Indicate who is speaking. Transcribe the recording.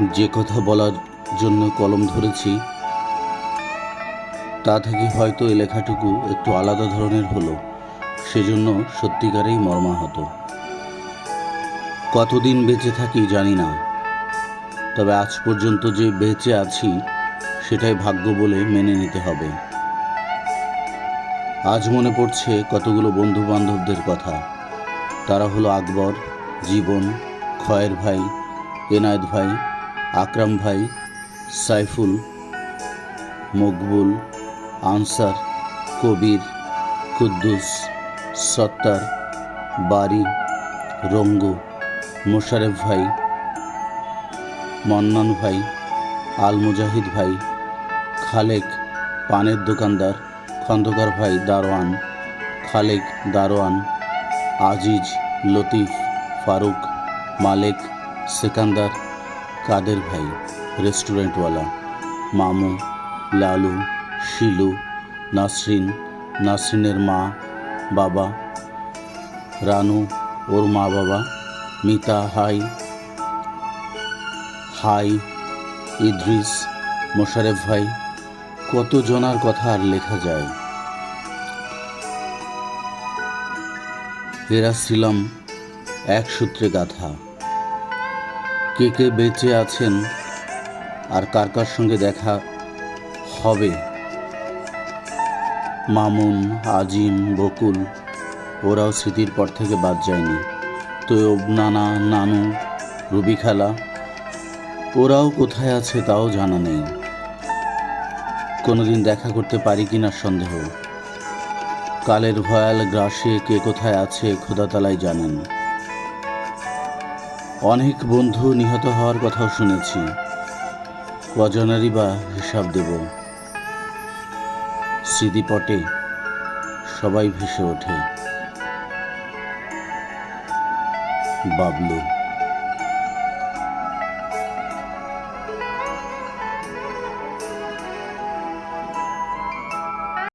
Speaker 1: যে কথা বলার জন্য কলম ধরেছি, তা থেকে হয়তো এই লেখাটুকু একটু আলাদা ধরনের হলো, সেজন্য সত্যিকারেই মর্মাহত। কতদিন বেঁচে থাকি জানি না, তবে আজ পর্যন্ত যে বেঁচে আছি, সেটাই ভাগ্য বলে মেনে নিতে হবে। আজ মনে পড়ছে কতগুলো বন্ধু বান্ধবদের কথা। তারা হলো আকবর, জীবন, খয়ের ভাই, এনায়েত ভাই আকরাম ভাই, সাইফুল, মকবুল, আনসার, কবির, কুদ্দুস, সত্তার, বারি, রঙ্গু, মোশারেফ ভাই, মন্নান ভাই, আল মুজাহিদ ভাই, খালেক, পানের দোকানদার, খন্দকার ভাই দারোয়ান, খালেক দারোয়ান, আজিজ, লতিফ, ফারুক, মালেক, সেকান্দার কাদের ভাই? রেস্টুরেন্টওয়ালা। মামু, লালু, শিলু, নাসরিন, নাসরিনের মা, বাবা, রানু, ওর মা বাবা, মিতা, হাই হাই, ইদ্রিস, মোশারেফ ভাই কত জনার কথা আর লেখা যায়? এরা ছিলাম এক সূত্রে গাথা কে কে বেঁচে আছেন আর কার কার সঙ্গে দেখা হবে? মামুন, আজিম, বকুল, ওরাও স্মৃতির পর থেকে বাদ যায়নি। তৈয়ব, নানা, নানু রুবি খেলা ওরাও কোথায় আছে তাও জানা নেই। কোনোদিন দেখা করতে পারি কি না সন্দেহ। কালের ভয়াল গ্রাসে কে কোথায় আছে খোদাতালাই জানেন। অনেক বন্ধু নিহত হওয়ার কথাও শুনেছি। কজনারই বা হিসাব দেব। স্মৃতিপটে সবাই ভেসে ওঠে। বাবলু।